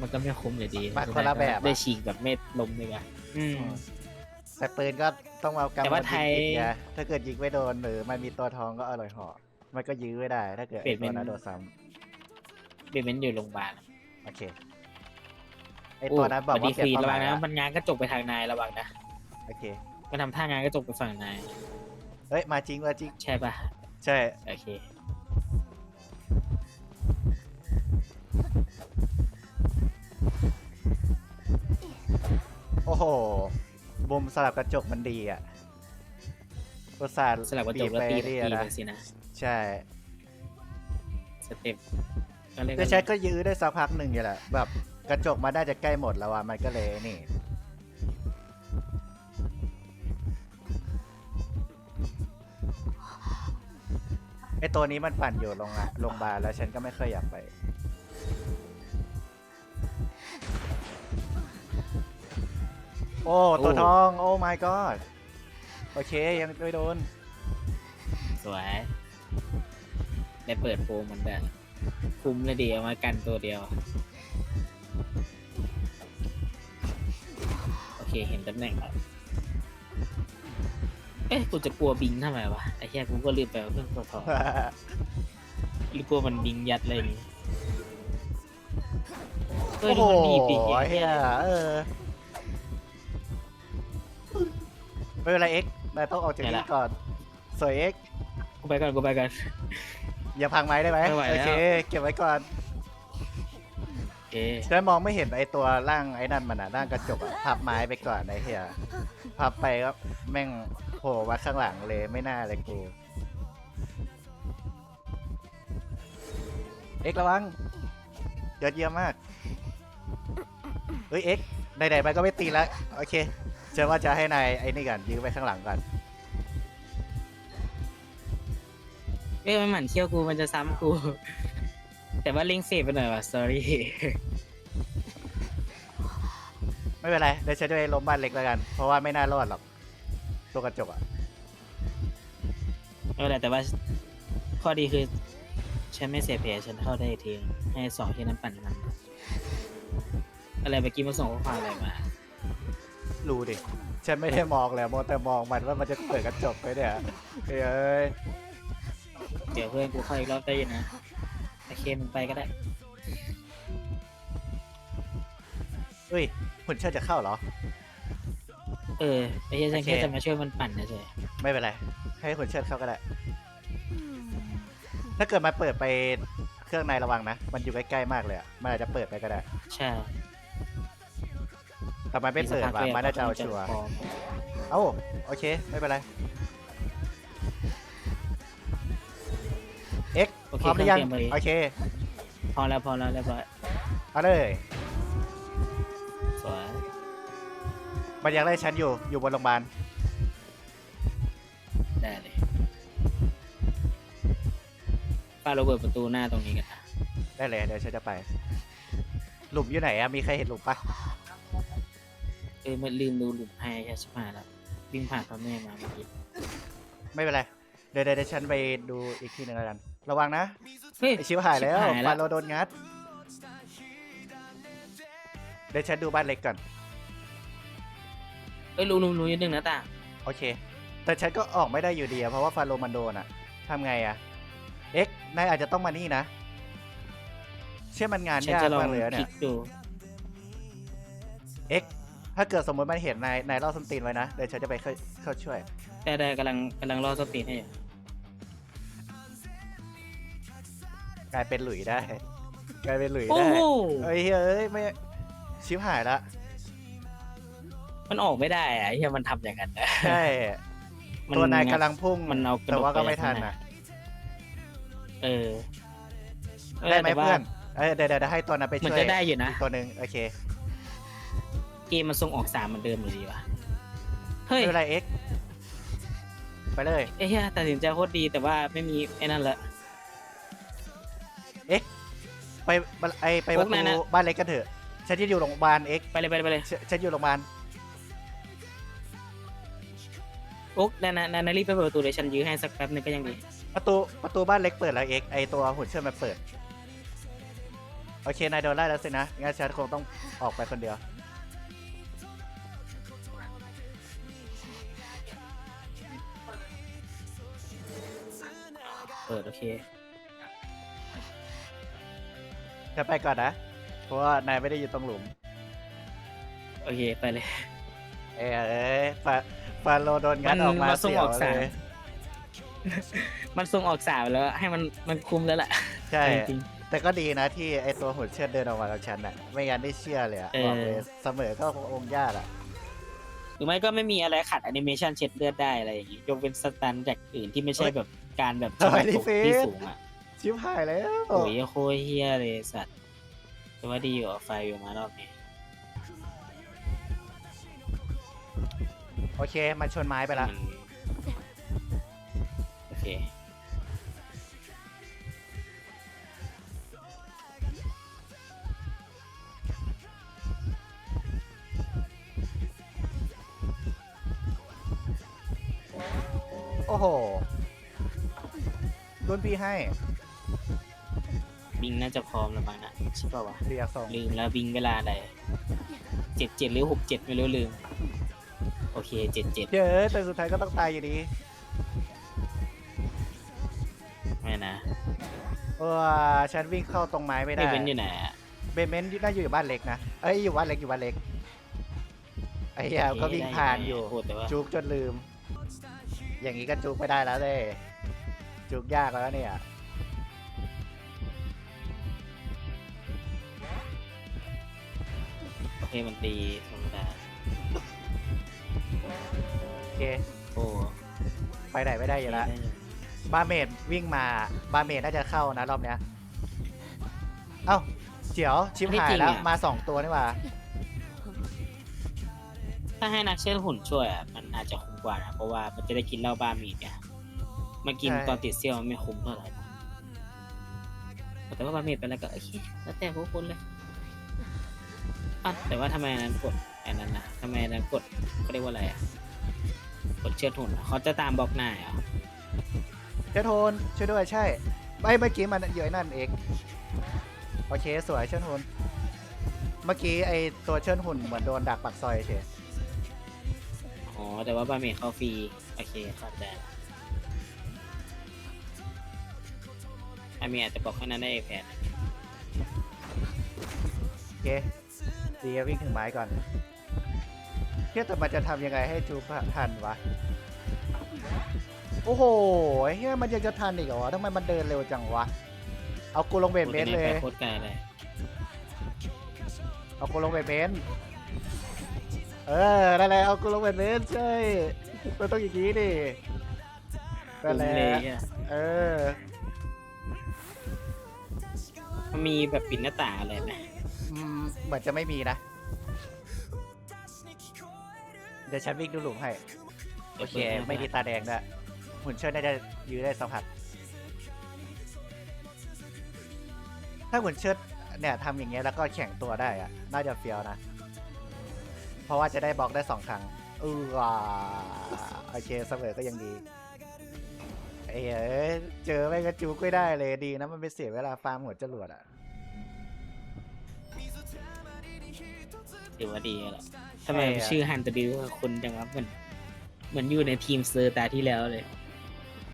มันก็ไม่คุ้มอยู่ดีมันคนละแบบอะ ได้ฉีกแบบไม่ล้มเลยอะอืม แต่ปืนก็ต้องเอากำแต่ว่าดไทยยิงไงถ้าเกิดยิงไม่โดนหรือมันมีตัวทองก็อร่อยเหาะมันก็ยื้อไม่ได้ ถ้าเกิดเปลี่ไอ้ยนตัวเป็นนั้นโดนซ้เบนเมนอยู่โรงพยาบาลำโอเคไอตัวนั้นบอกโดีว่าเปลี่ยนฟรีเป้าระหวัมางยนะอะมันงานกระจกไปทางนายระวังนะ โอเคมันทำท่างานกระจกไปฝั่งนาย เฮ้ยมาจริงมาจริงใช่ปะใช่ โอเค โอ้โหมุมสลับกระจกมันดีอะอุตส่าห์สลับกระจกแล้วตีบีบตีไปไปนะสินะใช่สเต็ปก็เรียกแต่ว่าใช้ก็ยื้อได้สักพักหนึ่งอยู่แหละแบบกระจกมาได้จะใกล้หมดแล้วอะมันก็เลยนี่ ไอตัวนี้มันปั่นอยู่โรงงานโรงพยาบาลแล้วฉันก็ไม่เคยอยากไป โอ้ ตัวทอง โอ้ my god โอเค ยังไม่โดน สวย ได้เปิดโปรมันแบบคุ้มเลยดีเอามากันตัวเดียว โอเค เห็นตำแหน่งแล้ว เอ๊ะ กูจะกลัวบิงทำไมวะ ไอ้แค่กูก็ลืมไปว่าเพื่อนตัวทองหรือกลัวมันบิงยัดอะไรอย่างงี้เฮ้ยโอ้ดูโหมันดีบดิเฮียเออ ไม่เป็นไรเอ็กนายต้องออกจากนี้ก่อน สวยเอ็กกูไปก่อนกูไปก่อนอย่าพังไม้ได้ไหมไม่ไหวแล้ว โอเคเก็บไว้ก่อนโอเคฉันมองไม่เห็นไอตัวร่างไอ้นั่นมันอะร่างกระจกอะพับไม้ไปก่อนไอ้เฮียพับไปก็แม่งโผล่มาข้างหลังเลยไม่น่าเลยกู เอ็กระวังยอดเยี่ยมมากเฮ้ยเอ็กไหนๆมันก็ไม่ตีแล้วโอเค เชื่อว่าจะให้นายไอ้นี่กันยื้อไปข้างหลังก่อนเอ้ยมันหมั่นเที่ยวกูมันจะซ้ำกู แต่ว่าเล็งเสพไปหน่อยว่ะ sorry ไม่เป็นไรเดี๋ยวฉันจะไปล้มบ้านเล็กแล้วกัน เพราะว่าไม่น่ารอดหรอกตัวกระจกอะไม่เป็นไรแต่ว่าข้อดีคือ ฉันไม่เสียเพยฉันเข้าได้อีกทีให้สองที่นั้นปั่นมันอะไรเมื่อกี้มาส่งข้อความอะไรมา รู้ดิ ฉันไม่ได้มองแล้วมองแต่มองมันว่ามันจะเปิดกระจกไปเนี่ยเฮ้ยเอ้ยเดี๋ยวเพื่อนกูเข้าอีกรอบได้อยินนะโอเคมึงไปก็ได้เฮ้ยหุ่นเชิดจะเข้าเหรอ เออไอ้เหี้ยฉันโอเคแค่จะมาช่วยมันปั่นเฉยไม่เป็นไร ให้หุ่นเชิดเข้าก็ได้ ถ้าเกิดมันเปิดไปเครื่องในระวังนะ มันอยู่ใกล้ๆมากเลยอะ มันอาจจะเปิดไปก็ได้ๆใช่ แต่มันไม่เปิดว่ะมันน่าจะเอาชัวร์พร้อมเอ้าโอเค ไม่เป็นไร เอ็กโอเคพร้อมหรือยังเคงเตรียมโอเลยเค พอแล้วพอแล้วเรียบร้อยเอาเลยสวยมันยังไล่ฉันอยู่ อยู่บนโรงพยาบาล ได้เลยป้าเราเปิดประตูหน้าตรงนี้กันนะได้เลย เดี๋ยวฉันจะไป หลุมอยู่ไหนอะมีใครเห็นหลุมปะเอ้ ยมันลืมดูหลุมให้แค่ชิบหายแล้ววิ่งผ่านพ่อแม่มาเมื่อกี้ไม่เป็นไร เดี๋ยวเดี๋ยวเดี๋ยวฉันไปดูอีกทีหนึงแล้วกัน ระวังนะ เฮ้ย ไอชิวหายแล้วชิบหายแล้ว ฟาโรโดนงัด เดี๋ยวฉันดูบ้านเล็กก่อน เอ้ยรู้รู้รู้นิดนึงนะตาโอเค แต่ฉันก็ออกไม่ได้อยู่ดีอะเพราะว่าฟาโรมันโดนอะทำไงอะเอ็กนายอาจจะต้องมานี่นะ เชื่อมันงานฉันยากจะลองมากเลยอะคเนี่ลิย กดูเอ็ก ถ้าเกิดสมมติมันเห็นนายนายเล่าส้นตีนไว้นะ เดี๋ยวฉันจะไปเข้าเข้าช่วย ได้ได้กำลังกำลังรอสตีนให้อยู่กลายเป็นหลุยได้ กลายเป็นหลุยโอ้ได้โหเอ้ยเฮ้ยไม่ชิบหายละ มันออกไม่ได้อะไอ้เหี้ยมันทำอย่างนั้นอะใช่ มัตัวนายกำลังพุ่ง มันเอากระโดดแต่ว่าก็ไปไม่ทันข้างหนะเออเออได้ไหมแต่ว่าเพื่อนเอ้ยเดี๋ยวเดี๋ยวเดี๋ยวให้ตัวนั้นไปเหมือนช่วยจะได้อยู่นะกตัวหนึ่งโอเค เกมมันส่งออกสามเหมือนเดิมอยู่ดีวะเฮ้ย ไม่เป็นไรเอ็กไปเลย ไอ้เหี้ยตัดสินใจโคตรดีแต่ว่าไม่มีไอ้นั่นละ ไปไอไปพปวระกนั้นตูน่ะ บ้านเล็กกันเถอะ ฉันจะอยู่โรงพยาบาลเอ็กไปเลยไปเลยไปเลยฉันอยู่โรงพยาบาลโอ๊กนานานานารีบไปเปิดประตูเลยฉันยื้อให้สักแป๊บนึงก็ยังดี ประตูประตูบ้านเล็กเปิดแล้วเอ็กไอตัวหุ่นเชื่อมมันเปิดโอโอเคนายโดนไล่แล้วสินะงั้นฉันคงต้องออกไปคนเดียว เปิดโอเค จะไปก่อนนะ เพราะว่านายไม่ได้อยู่ตรงหลุม โอเค ไปเลย เอ้ยเอ้ยฟาฟาโลโดนงัดมันออกมามาส่งเสียอวอกเลสามยมันส่งออกสาวแล้วให้มันมันคุ้มแล้วล่ะใช่ จริง แต่ก็ดีนะที่ไอตัวหุ่นเชิดเดินออกมากับฉันน่ะ ไม่งั้นได้เชื่อเลยอะเออ บอกเลยเสมอก็องค์ยากอะๆหรือไม่ก็ไม่มีอะไรขัดแอนิเมชันเช็ดเลือดได้อะไรอย่างงี้ยกเป็นสแตนจากอื่นที่ไม่ใช่แบบ การแบบทำไมจังหวะดิตกฟิที่สสูงอะชิบหายแล้วโอ้ยโคตรเฮียเลยสัตว์แต่ว่าดีอยู่อะไฟอยู่มารอบนี้ โอเค มันชนไม้ไปละมันโอเค โอ้โห รุ่นพี่ให้บิงน่าจะพร้อมแล้วมั้งนะใช่ป่าวะเรียกส่งลืมแล้วบิงเวลาอะไรเจ็ดเจ็ดหรือหกเจ็ดไม่รู้ลืม โอเคเจ็ดเจ็ดเยอะแต่สุดท้ายก็ต้องตายอยู่ดีไม่นะเออฉันวิ่งเข้าตรงไม้ไม่ได้ไม่เป็นอยู่ไหนอะเบนเมนต์น่าอยู่บ้านเล็กนะเอ้ยอยู่บ้านเล็กอยู่บ้านเล็กไอ้เหี้ยก็วิ่งผ่านอยู่พูดแต่ว่าจุกจนลืม อย่างนี้ก็จุกไม่ได้แล้วเลย จุกยากแล้วเนี่ยโอเคมันตีธรรมดาโอเค โอ้ไปไหนไม่ได้อยู่แล้วได้อยู่บาเมดวิ่งมา บาเมดน่าจะเข้านะรอบเนี้ย เอ้าเดี๋ยวชิบหายแล้ว มาสองตัวนี่หว่า ถ้าให้นักเชื่อหุ่นช่วยอะมันอาจจะคุ้มกว่านะ เพราะว่ามันจะได้กินเหล้าบ้ามีดไง มากินใช่ ตอนติดเซี่ยวมันไม่คุ้มเท่าไหร่นะแต่ว่าบามีดไปแล้วก็โอเคแล้วแต่พวกคนเลยอะแต่ว่าทำไมอันนั้นกดอันนั้นนะทำไมอันนั้นกดเขาเรียกว่าอะไรอะกดเชือดหุ่นอะเขาจะตามบล็อกหน้าเหรอเชโทนช่วยด้วยใช่ไม่เมื่อกี้มันเยอะนั่นเองโอเคสวยเชิญหุ่นเมื่อกี้ไอตัวเชิญหุ่นเหมือนโดนดักปักซอยเฉยอ๋อแต่ว่าบามีดเข้าฟรีโอเคเข้าใจ อามีอาจจะบอกแค่นั้นได้เองแผนโอเคดีวิ่งถึงไม้ก่อนเฮียแต่มันจะทำยังไงให้จูบทันวะ โอ้โหเฮียมันยังจะทันอีกเหรอวะทำไมมันเดินเร็วจังวะ เอากูลงเบนเมนต์เลย โคตรไกลเลย เอากูลงเบนเมนต์เออนั่นแหละเอากูลงเบนเมนต์ใช่มันต้องอย่างนี้ดินั่นแหละเลยอะเออ มันมีแบบปิดหน้าต่างอะไรไหมอืมเหมือนจะไม่มีนะ เดี๋ยวฉันวิ่งดูหลุมให้ โอเค ไม่มีตาแดงด้วยหุ่นเชิดน่าจะยื้อได้สัมผัส ถ้าหุ่นเชิดเนี่ยทำอย่างเงี้ยแล้วก็แข่งตัวได้อะน่าจะเฟี้ยวนะ เพราะว่าจะได้บล็อกได้สองครั้งเออว่ะโอเคเสมอก็ยังดี เอ้ยเอ้ยเจอไม่กระจูกไม่ได้เลยดีนะมันไปเสียเวลาฟาร์มหัวจรวดอะถือว่าดีแล้วทำไมชื่อฮันตบิวคุณจังวะเหมือนเหมือนอยู่ในทีมเซอร์ตาที่แล้วเลย